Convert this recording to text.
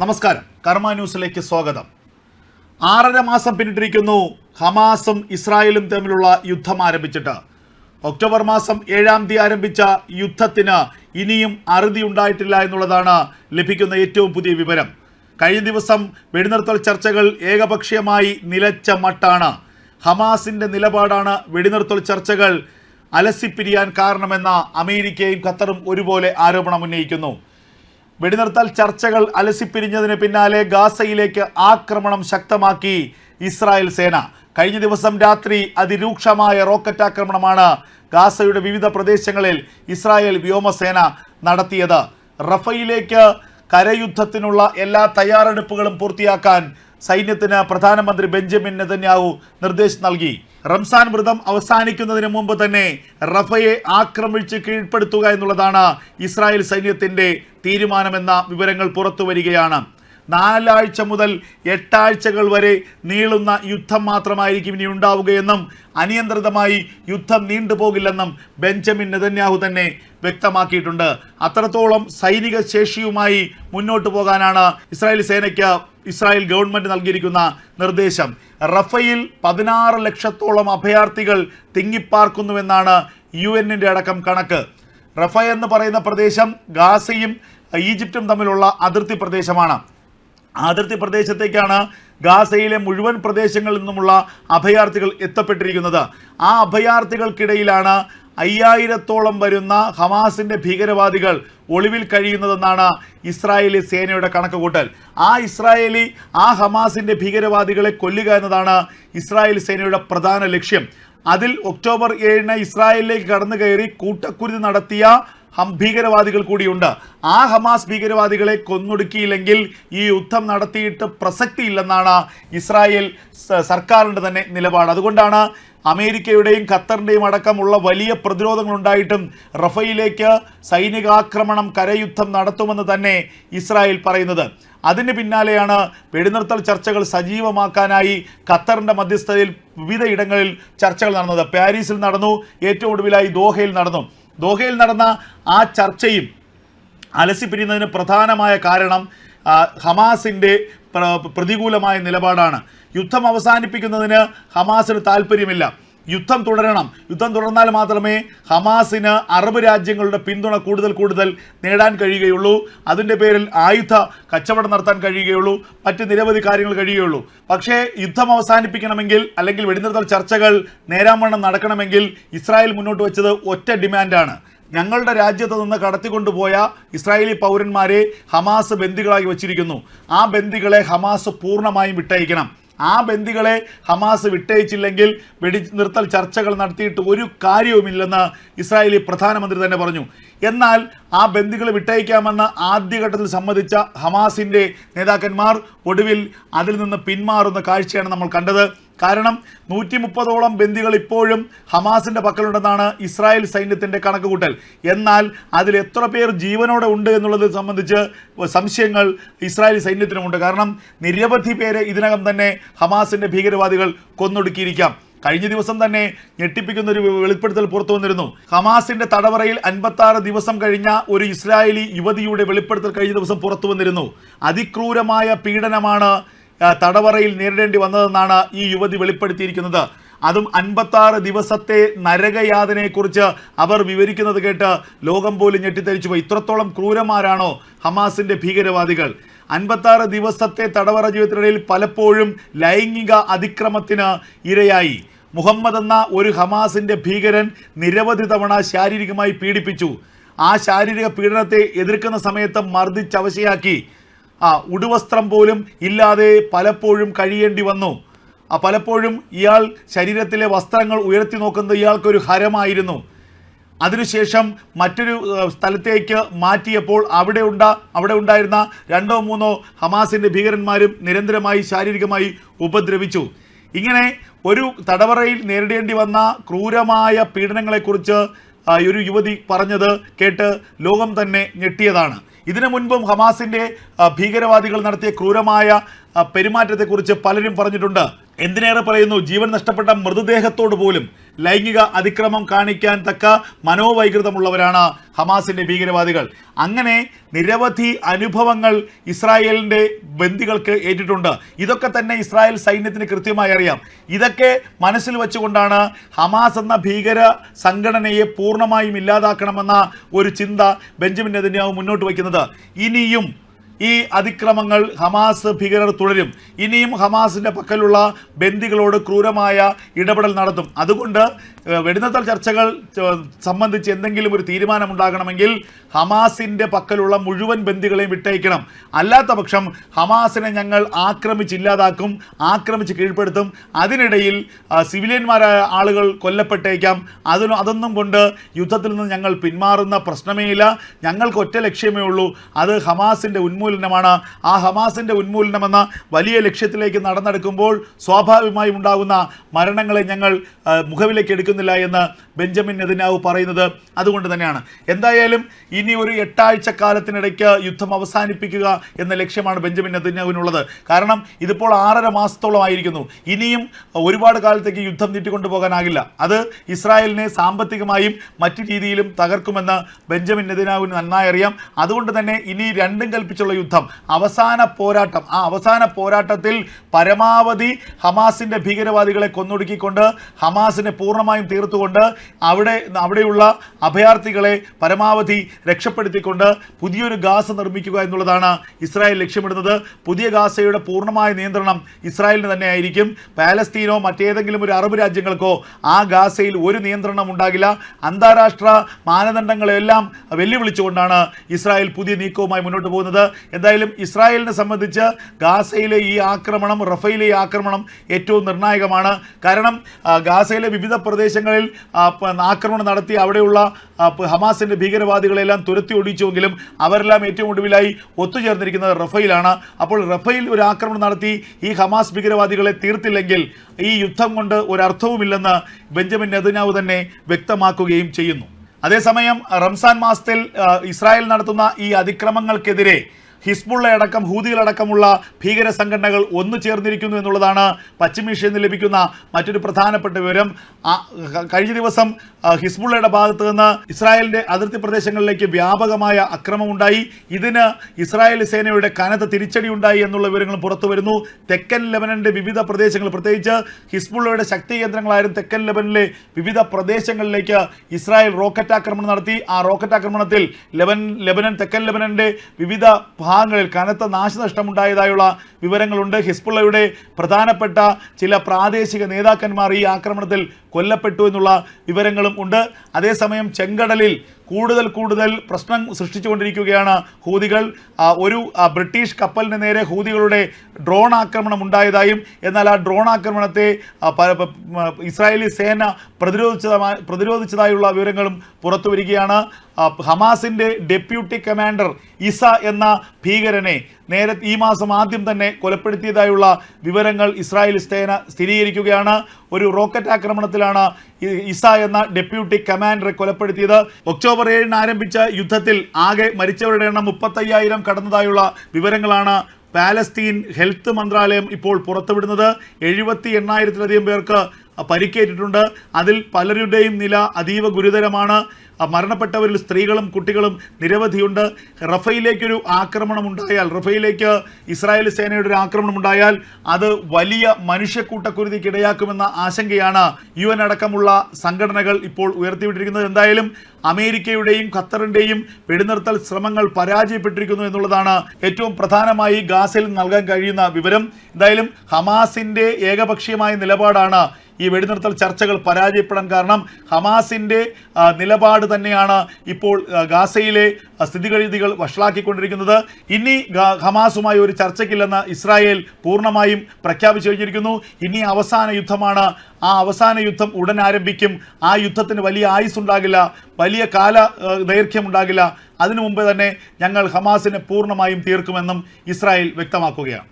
നമസ്കാരം. കർമ്മ ന്യൂസിലേക്ക് സ്വാഗതം. ആറര മാസം പിന്നിട്ടിരിക്കുന്നു ഹമാസും ഇസ്രായേലും തമ്മിലുള്ള യുദ്ധം ആരംഭിച്ചിട്ട്. ഒക്ടോബർ മാസം ഏഴാം തീയതി ആരംഭിച്ച യുദ്ധത്തിന് ഇനിയും അറുതി ഉണ്ടായിട്ടില്ല എന്നുള്ളതാണ് ലഭിക്കുന്ന ഏറ്റവും പുതിയ വിവരം. കഴിഞ്ഞ ദിവസം വെടിനിർത്തൽ ചർച്ചകൾ ഏകപക്ഷീയമായി നിലച്ച മട്ടാണ്. ഹമാസിന്റെ നിലപാടാണ് വെടിനിർത്തൽ ചർച്ചകൾ അലസിപ്പിരിയാൻ കാരണമെന്ന അമേരിക്കയും ഖത്തറും ഒരുപോലെ ആരോപണം ഉന്നയിക്കുന്നു. വെടിനിർത്തൽ ചർച്ചകൾ അലസിപ്പിരിഞ്ഞതിന് പിന്നാലെ ഗാസയിലേക്ക് ആക്രമണം ശക്തമാക്കി ഇസ്രായേൽ സേന. കഴിഞ്ഞ ദിവസം രാത്രി അതിരൂക്ഷമായ റോക്കറ്റ് ആക്രമണമാണ് ഗാസയുടെ വിവിധ പ്രദേശങ്ങളിൽ ഇസ്രായേൽ വ്യോമസേന നടത്തിയത്. റഫയിലേക്ക് കരയുദ്ധത്തിനുള്ള എല്ലാ തയ്യാറെടുപ്പുകളും പൂർത്തിയാക്കാൻ സൈന്യത്തിന് പ്രധാനമന്ത്രി ബെഞ്ചമിൻ നെതന്യാഹു നിർദ്ദേശം നൽകി. റംസാൻ വ്രതം അവസാനിക്കുന്നതിന് മുമ്പ് തന്നെ റഫയെ ആക്രമിച്ച് കീഴ്പ്പെടുത്തുക എന്നുള്ളതാണ് ഇസ്രായേൽ സൈന്യത്തിന്റെ തീരുമാനമെന്ന വിവരങ്ങൾ പുറത്തു വരികയാണ്. നാലാഴ്ച മുതൽ എട്ടാഴ്ചകൾ വരെ നീളുന്ന യുദ്ധം മാത്രമായിരിക്കും ഇനി ഉണ്ടാവുകയെന്നും അനിയന്ത്രിതമായി യുദ്ധം നീണ്ടുപോകില്ലെന്നും ബെഞ്ചമിൻ നെതന്യാഹു തന്നെ വ്യക്തമാക്കിയിട്ടുണ്ട്. അത്രത്തോളം സൈനിക ശേഷിയുമായി മുന്നോട്ട് പോകാനാണ് ഇസ്രായേൽ സേനയ്ക്ക് ഇസ്രായേൽ ഗവൺമെന്റ് നൽകിയിരിക്കുന്ന നിർദ്ദേശം. റഫയിൽ പതിനാറ് ലക്ഷത്തോളം അഭയാർത്ഥികൾ തിങ്ങിപ്പാർക്കുന്നുവെന്നാണ് യു എന്നിന്റെ അടക്കം കണക്ക്. റഫ എന്ന് പറയുന്ന പ്രദേശം ഗാസയും ഈജിപ്തും തമ്മിലുള്ള അതിർത്തി പ്രദേശമാണ്. അതിർത്തി പ്രദേശത്തേക്കാണ് ഗാസയിലെ മുഴുവൻ പ്രദേശങ്ങളിൽ നിന്നുമുള്ള അഭയാർത്ഥികൾ എത്തപ്പെട്ടിരിക്കുന്നത്. ആ അഭയാർത്ഥികൾക്കിടയിലാണ് അയ്യായിരത്തോളം വരുന്ന ഹമാസിന്റെ ഭീകരവാദികൾ ഒളിവിൽ കഴിയുന്നതെന്നാണ് ഇസ്രായേലി സേനയുടെ കണക്കുകൂട്ടൽ. ആ ഇസ്രായേലി ആ ഹമാസിന്റെ ഭീകരവാദികളെ കൊല്ലുക എന്നതാണ് ഇസ്രായേൽ സേനയുടെ പ്രധാന ലക്ഷ്യം. അതിൽ ഒക്ടോബർ ഏഴിന് ഇസ്രായേലിലേക്ക് കടന്നു കയറി കൂട്ടക്കുരുതി നടത്തിയ ഹം ഭീകരവാദികൾ കൂടിയുണ്ട്. ആ ഹമാസ് ഭീകരവാദികളെ കൊന്നൊടുക്കിയില്ലെങ്കിൽ ഈ യുദ്ധം നടത്തിയിട്ട് പ്രസക്തിയില്ലെന്നാണ് ഇസ്രായേൽ സർക്കാരിന്റെ തന്നെ നിലപാട്. അതുകൊണ്ടാണ് അമേരിക്കയുടെയും ഖത്തറിന്റെയും അടക്കമുള്ള വലിയ പ്രതിരോധങ്ങളുണ്ടായിട്ടും റഫയിലേക്ക് സൈനികാക്രമണം കരയുദ്ധം നടത്തുമെന്ന് തന്നെ ഇസ്രായേൽ പറയുന്നത്. അതിന് പിന്നാലെയാണ് വെടിനിർത്തൽ ചർച്ചകൾ സജീവമാക്കാനായി ഖത്തറിന്റെ മധ്യസ്ഥതയിൽ വിവിധ ഇടങ്ങളിൽ ചർച്ചകൾ നടന്നത്. പാരീസിൽ നടന്നു ഏറ്റവും ഒടുവിലായി ദോഹയിൽ നടന്നു. ദോഹയിൽ നടന്ന ആ ചർച്ചയും അലസിപ്പിരിയുന്നതിന് പ്രധാനമായ കാരണം ഹമാസിന്റെ പ്രതികൂലമായ നിലപാടാണ്. യുദ്ധം അവസാനിപ്പിക്കുന്നതിന് ഹമാസിന് താല്പര്യമില്ല യുദ്ധം തുടരണം. യുദ്ധം തുടർന്നാൽ മാത്രമേ ഹമാസിന് അറബ് രാജ്യങ്ങളുടെ പിന്തുണ കൂടുതൽ കൂടുതൽ നേടാൻ കഴിയുകയുള്ളൂ. അതിന്റെ പേരിൽ ആയുധ കച്ചവടം നടത്താൻ കഴിയുകയുള്ളൂ. മറ്റ് നിരവധി കാര്യങ്ങൾ കഴിയുകയുള്ളൂ. പക്ഷേ യുദ്ധം അവസാനിപ്പിക്കണമെങ്കിൽ അല്ലെങ്കിൽ വെടിനിർത്തൽ ചർച്ചകൾ നേരാമണ്ണം നടക്കണമെങ്കിൽ ഇസ്രായേൽ മുന്നോട്ട് വെച്ചത് ഒറ്റ ഡിമാൻഡാണ്. ഞങ്ങളുടെ രാജ്യത്ത് നിന്ന് കടത്തിക്കൊണ്ടുപോയ ഇസ്രായേലി പൗരന്മാരെ ഹമാസ് ബന്ദികളാക്കി വച്ചിരിക്കുന്നു. ആ ബന്ദികളെ ഹമാസ് പൂർണമായും വിട്ടയക്കണം. ആ ബന്ദികളെ ഹമാസ് വിട്ടയച്ചില്ലെങ്കിൽ വെടി നിർത്തൽ ചർച്ചകൾ നടത്തിയിട്ട് ഒരു കാര്യവുമില്ലെന്ന് ഇസ്രായേലി പ്രധാനമന്ത്രി തന്നെ പറഞ്ഞു. എന്നാൽ ആ ബന്ദികൾ വിട്ടയക്കാമെന്ന് ആദ്യഘട്ടത്തിൽ സമ്മതിച്ച ഹമാസിന്റെ നേതാക്കന്മാർ ഒടുവിൽ അതിൽ നിന്ന് പിന്മാറുന്ന കാഴ്ചയാണ് നമ്മൾ കണ്ടത്. കാരണം നൂറ്റി മുപ്പതോളം ബന്ദികൾ ഇപ്പോഴും ഹമാസിന്റെ പക്കലുണ്ടെന്നാണ് ഇസ്രായേൽ സൈന്യത്തിന്റെ കണക്കുകൂട്ടൽ. എന്നാൽ അതിൽ എത്ര പേർ ജീവനോടെ ഉണ്ട് എന്നുള്ളത് സംബന്ധിച്ച് സംശയങ്ങൾ ഇസ്രായേൽ സൈന്യത്തിനുമുണ്ട്. കാരണം നിരവധി പേരെ ഇതിനകം തന്നെ ഹമാസിന്റെ ഭീകരവാദികൾ കൊന്നൊടുക്കിയിരിക്കാം. കഴിഞ്ഞ ദിവസം തന്നെ ഞെട്ടിപ്പിക്കുന്ന ഒരു വെളിപ്പെടുത്തൽ പുറത്തു വന്നിരുന്നു. ഹമാസിന്റെ തടവറയിൽ അൻപത്തി ദിവസം കഴിഞ്ഞ ഒരു ഇസ്രായേലി യുവതിയുടെ വെളിപ്പെടുത്തൽ കഴിഞ്ഞ ദിവസം പുറത്തു വന്നിരുന്നു. അതിക്രൂരമായ പീഡനമാണ് തടവറയിൽ നേരിടേണ്ടി വന്നതെന്നാണ് ഈ യുവതി വെളിപ്പെടുത്തിയിരിക്കുന്നത്. അതും അൻപത്താറ് ദിവസത്തെ നരകയാതനയെക്കുറിച്ച് അവർ വിവരിക്കുന്നത് കേട്ട് ലോകം പോലും ഞെട്ടിത്തരിച്ചു പോയി. ഇത്രത്തോളം ക്രൂരമാരാണോ ഹമാസിന്റെ ഭീകരവാദികൾ? അൻപത്താറ് ദിവസത്തെ തടവറ ജീവിതത്തിനിടയിൽ പലപ്പോഴും ലൈംഗിക അതിക്രമത്തിന് ഇരയായി. മുഹമ്മദ് എന്ന ഒരു ഹമാസിന്റെ ഭീകരൻ നിരവധി തവണ ശാരീരികമായി പീഡിപ്പിച്ചു. ആ ശാരീരിക പീഡനത്തെ എതിർക്കുന്ന സമയത്ത് മർദ്ദിച്ചവശയാക്കി ആ ഉടുവസ്ത്രം പോലും ഇല്ലാതെ പലപ്പോഴും കഴിയേണ്ടി വന്നു. ആ പലപ്പോഴും ഇയാൾ ശരീരത്തിലെ വസ്ത്രങ്ങൾ ഉയർത്തി നോക്കുന്നത് ഇയാൾക്കൊരു ഹരമായിരുന്നു. അതിനുശേഷം മറ്റൊരു സ്ഥലത്തേക്ക് മാറ്റിയപ്പോൾ അവിടെ ഉണ്ട അവിടെ ഉണ്ടായിരുന്ന രണ്ടോ മൂന്നോ ഹമാസിന്റെ ഭീകരന്മാരും നിരന്തരമായി ശാരീരികമായി ഉപദ്രവിച്ചു. ഇങ്ങനെ ഒരു തടവറയിൽ നേരിടേണ്ടി വന്ന ക്രൂരമായ പീഡനങ്ങളെക്കുറിച്ച് ഒരു യുവതി പറഞ്ഞത് കേട്ട് ലോകം തന്നെ ഞെട്ടിയതാണ്. ഇതിനു മുൻപും ഹമാസിന്റെ ആ, ഭീകരവാദികൾ നടത്തിയ ക്രൂരമായ പെരുമാറ്റത്തെക്കുറിച്ച് പലരും പറഞ്ഞിട്ടുണ്ട്. എന്തിനേറെ പറയുന്നു? ജീവൻ നഷ്ടപ്പെട്ട മൃതദേഹത്തോട് പോലും ലൈംഗിക അതിക്രമം കാണിക്കാൻ തക്ക മനോവൈകൃതമുള്ളവരാണ് ഹമാസിന്റെ ഭീകരവാദികൾ. അങ്ങനെ നിരവധി അനുഭവങ്ങൾ ഇസ്രായേലിന്റെ ബന്ദികൾക്ക് ഏറ്റിട്ടുണ്ട്. ഇതൊക്കെ തന്നെ ഇസ്രായേൽ സൈന്യത്തിന് കൃത്യമായി അറിയാം. ഇതൊക്കെ മനസ്സിൽ വെച്ചുകൊണ്ടാണ് ഹമാസ് എന്ന ഭീകര സംഘടനയെ പൂർണമായും ഇല്ലാതാക്കണമെന്ന ഒരു ചിന്ത ബെഞ്ചമിൻ നെതന്യാഹു മുന്നോട്ട് വയ്ക്കുന്നത്. ഇനിയും ഈ അതിക്രമങ്ങൾ ഹമാസ് ഭീകരർ തുടരും. ഇനിയും ഹമാസിന്റെ പക്കലുള്ള ബന്ദികളോട് ക്രൂരമായ ഇടപെടൽ നടത്തും. അതുകൊണ്ട് വെടിനിർത്തൽ ചർച്ചകൾ സംബന്ധിച്ച് എന്തെങ്കിലും ഒരു തീരുമാനമുണ്ടാകണമെങ്കിൽ ഹമാസിന്റെ പക്കലുള്ള മുഴുവൻ ബന്ദികളെയും വിട്ടയക്കണം. അല്ലാത്ത പക്ഷം ഹമാസിനെ ഞങ്ങൾ ആക്രമിച്ചില്ലാതാക്കും ആക്രമിച്ച് കീഴ്പ്പെടുത്തും. അതിനിടയിൽ സിവിലിയന്മാരായ ആളുകൾ കൊല്ലപ്പെട്ടേക്കാം. അതിന് അതൊന്നും കൊണ്ട് യുദ്ധത്തിൽ നിന്ന് ഞങ്ങൾ പിന്മാറുന്ന പ്രശ്നമേ ഇല്ല. ഞങ്ങൾക്ക് ഒറ്റ ലക്ഷ്യമേ ഉള്ളൂ. അത് ഹമാസിന്റെ ഉന്മൂലനമാണ്. ആ ഹമാസിന്റെ ഉന്മൂലനമെന്ന വലിയ ലക്ഷ്യത്തിലേക്ക് നടന്നെടുക്കുമ്പോൾ സ്വാഭാവികമായും ഉണ്ടാകുന്ന മരണങ്ങളെ ഞങ്ങൾ മുഖവിലേക്ക് മുഖവിലേക്ക് എടുക്കുന്നില്ല എന്ന് ബെഞ്ചമിൻ നെതിനാവ് പറയുന്നത് അതുകൊണ്ട് തന്നെയാണ്. എന്തായാലും ഇനി ഒരു എട്ടാഴ്ച കാലത്തിനിടയ്ക്ക് യുദ്ധം അവസാനിപ്പിക്കുക എന്ന ലക്ഷ്യമാണ് ബെഞ്ചമിൻ നെതിനാവിനുള്ളത് കാരണം ഇതിപ്പോൾ ആറര മാസത്തോളം ആയിരിക്കുന്നു. ഇനിയും ഒരുപാട് കാലത്തേക്ക് യുദ്ധം നീട്ടിക്കൊണ്ടു പോകാനാകില്ല. അത് ഇസ്രായേലിനെ സാമ്പത്തികമായും മറ്റു രീതിയിലും തകർക്കുമെന്ന് ബെഞ്ചമിൻ നെതിനാവിന് നന്നായി അറിയാം. അതുകൊണ്ട് തന്നെ ഇനി രണ്ടും കൽപ്പിച്ചുള്ള യുദ്ധം. അവസാന പോരാട്ടം. ആ അവസാന പോരാട്ടത്തിൽ പരമാവധി ഹമാസിന്റെ ഭീകരവാദികളെ കൊന്നൊടുക്കിക്കൊണ്ട് ഹമാസിനെ പൂർണമായും തീർത്തുകൊണ്ട് അവിടെ അവിടെയുള്ള അഭയാർത്ഥികളെ പരമാവധി രക്ഷപ്പെടുത്തിക്കൊണ്ട് പുതിയൊരു ഗാസ നിർമ്മിക്കുക എന്നുള്ളതാണ് ഇസ്രായേൽ ലക്ഷ്യമിടുന്നത്. പുതിയ ഗാസയുടെ പൂർണമായ നിയന്ത്രണം ഇസ്രായേലിന് തന്നെ ആയിരിക്കും പാലസ്തീനോ മറ്റേതെങ്കിലും ഒരു അറബ് രാജ്യങ്ങൾക്കോ ആ ഗാസയിൽ ഒരു നിയന്ത്രണം ഉണ്ടാകില്ല. അന്താരാഷ്ട്ര മാനദണ്ഡങ്ങളെല്ലാം വെല്ലുവിളിച്ചുകൊണ്ടാണ് ഇസ്രായേൽ പുതിയ നീക്കവുമായി മുന്നോട്ട് പോകുന്നത്. എന്തായാലും ഇസ്രായേലിനെ സംബന്ധിച്ച് ഗാസയിലെ ഈ ആക്രമണം റഫയിലെ ഈ ആക്രമണം ഏറ്റവും നിർണായകമാണ്. കാരണം ഗാസയിലെ വിവിധ പ്രദേശങ്ങളിൽ ആക്രമണം നടത്തി അവിടെയുള്ള ഹമാസിന്റെ ഭീകരവാദികളെല്ലാം തുരത്തി ഒടിച്ചുവെങ്കിലും അവരെല്ലാം ഏറ്റവും ഒടുവിലായി ഒത്തുചേർന്നിരിക്കുന്നത് റഫയിലാണ്. അപ്പോൾ റഫയിൽ ഒരു ആക്രമണം നടത്തി ഈ ഹമാസ് ഭീകരവാദികളെ തീർത്തില്ലെങ്കിൽ ഈ യുദ്ധം കൊണ്ട് ഒരർത്ഥവുമില്ലെന്ന് ബെഞ്ചമിൻ നെതന്യാവ് തന്നെ വ്യക്തമാക്കുകയും ചെയ്യുന്നു. അതേസമയം റംസാൻ മാസത്തിൽ ഇസ്രായേൽ നടത്തുന്ന ഈ അതിക്രമങ്ങൾക്കെതിരെ ഹിസ്ബുള്ള അടക്കം ഹൂതികളടക്കമുള്ള ഭീകര സംഘടനകൾ ഒന്നു ചേർന്നിരിക്കുന്നു എന്നുള്ളതാണ് പശ്ചിമേഷ്യയിൽ നിന്ന് ലഭിക്കുന്ന മറ്റൊരു പ്രധാനപ്പെട്ട വിവരം. കഴിഞ്ഞ ദിവസം ഹിസ്ബുള്ളയുടെ ഭാഗത്ത് നിന്ന് ഇസ്രായേലിന്റെ അതിർത്തി പ്രദേശങ്ങളിലേക്ക് വ്യാപകമായ അക്രമം ഉണ്ടായി ഇതിന് ഇസ്രായേൽ സേനയുടെ കനത്ത തിരിച്ചടി ഉണ്ടായി എന്നുള്ള വിവരങ്ങളും പുറത്തു വരുന്നു. തെക്കൻ ലെബനന്റെ വിവിധ പ്രദേശങ്ങൾ പ്രത്യേകിച്ച് ഹിസ്ബുള്ളയുടെ ശക്തി കേന്ദ്രങ്ങളായിരുന്നു തെക്കൻ ലെബനിലെ വിവിധ പ്രദേശങ്ങളിലേക്ക് ഇസ്രായേൽ റോക്കറ്റ് ആക്രമണം നടത്തി. ആ റോക്കറ്റ് ആക്രമണത്തിൽ ലെബൻ ലെബനൻ തെക്കൻ ലെബനന്റെ വിവിധ ഭാഗങ്ങളിൽ കനത്ത നാശനഷ്ടമുണ്ടായതായുള്ള വിവരങ്ങളുണ്ട്. ഹിസ്ബുള്ളയുടെ പ്രധാനപ്പെട്ട ചില പ്രാദേശിക നേതാക്കന്മാർ ഈ ആക്രമണത്തിൽ കൊല്ലപ്പെട്ടു എന്നുള്ള വിവരങ്ങളും ഉണ്ട്. അതേസമയം ചെങ്കടലിൽ കൂടുതൽ കൂടുതൽ പ്രശ്നം സൃഷ്ടിച്ചുകൊണ്ടിരിക്കുകയാണ് ഹൂതികൾ. ഒരു ബ്രിട്ടീഷ് കപ്പലിന് നേരെ ഹൂതികളുടെ ഡ്രോൺ ആക്രമണം ഉണ്ടായതായും എന്നാൽ ആ ഡ്രോൺ ആക്രമണത്തെ ഇസ്രായേലി സേന പ്രതിരോധിച്ചതായി പ്രതിരോധിച്ചതായുള്ള വിവരങ്ങളും പുറത്തു വരികയാണ്. ഹമാസിന്റെ ഡെപ്യൂട്ടി കമാൻഡർ ഇസ എന്ന ഭീകരനെ നേരെ ഈ മാസം ആദ്യം തന്നെ കൊലപ്പെടുത്തിയതായുള്ള വിവരങ്ങൾ ഇസ്രായേൽ സേന സ്ഥിരീകരിക്കുകയാണ്. ഒരു റോക്കറ്റ് ആക്രമണത്തിലാണ് ഇസ എന്ന ഡെപ്യൂട്ടി കമാൻഡറെ കൊലപ്പെടുത്തിയത്. ഒക്ടോബർ ഏഴിന് ആരംഭിച്ച യുദ്ധത്തിൽ ആകെ മരിച്ചവരുടെ എണ്ണം മുപ്പത്തയ്യായിരം കടന്നതായുള്ള വിവരങ്ങളാണ് പാലസ്തീൻ ഹെൽത്ത് മന്ത്രാലയം ഇപ്പോൾ പുറത്തുവിടുന്നത്. എഴുപത്തി എണ്ണായിരത്തിലധികം പേർക്ക് പരിക്കേറ്റിട്ടുണ്ട്. അതിൽ പലരുടെയും നില അതീവ ഗുരുതരമാണ്. മരണപ്പെട്ടവരിൽ സ്ത്രീകളും കുട്ടികളും നിരവധിയുണ്ട്. റഫയിലേക്കൊരു ആക്രമണം ഉണ്ടായാൽ റഫയിലേക്ക് ഇസ്രായേൽ സേനയുടെ ഒരു ആക്രമണം ഉണ്ടായാൽ അത് വലിയ മനുഷ്യക്കൂട്ടക്കുരുതിക്ക് ഇടയാക്കുമെന്ന ആശങ്കയാണ് യു എൻ അടക്കമുള്ള സംഘടനകൾ ഇപ്പോൾ ഉയർത്തിവിട്ടിരിക്കുന്നത്. എന്തായാലും അമേരിക്കയുടെയും ഖത്തറിന്റെയും വെടിനിർത്തൽ ശ്രമങ്ങൾ പരാജയപ്പെട്ടിരിക്കുന്നു എന്നുള്ളതാണ് ഏറ്റവും പ്രധാനമായി ഗാസയിൽ നൽകാൻ കഴിയുന്ന വിവരം. എന്തായാലും ഹമാസിന്റെ ഏകപക്ഷീയമായ നിലപാടാണ് ഈ വെടിനിർത്തൽ ചർച്ചകൾ പരാജയപ്പെടാൻ കാരണം ഹമാസിന്റെ നിലപാട് തന്നെയാണ് ഇപ്പോൾ ഗാസയിലെ സ്ഥിതിഗതികൾ വഷളാക്കിക്കൊണ്ടിരിക്കുന്നത്. ഇനി ഹമാസുമായി ഒരു ചർച്ചയ്ക്കില്ലെന്ന് ഇസ്രായേൽ പൂർണമായും പ്രഖ്യാപിച്ചു കഴിഞ്ഞിരിക്കുന്നു. ഇനി അവസാന യുദ്ധമാണ്. ആ അവസാന യുദ്ധം ഉടൻ ആരംഭിക്കും. ആ യുദ്ധത്തിന് വലിയ ആയുസ് ഉണ്ടാകില്ല വലിയ കാല ദൈർഘ്യം ഉണ്ടാകില്ല അതിനു മുമ്പ് തന്നെ ഞങ്ങൾ ഹമാസിനെ പൂർണമായും തീർക്കുമെന്നും ഇസ്രായേൽ വ്യക്തമാക്കുകയാണ്.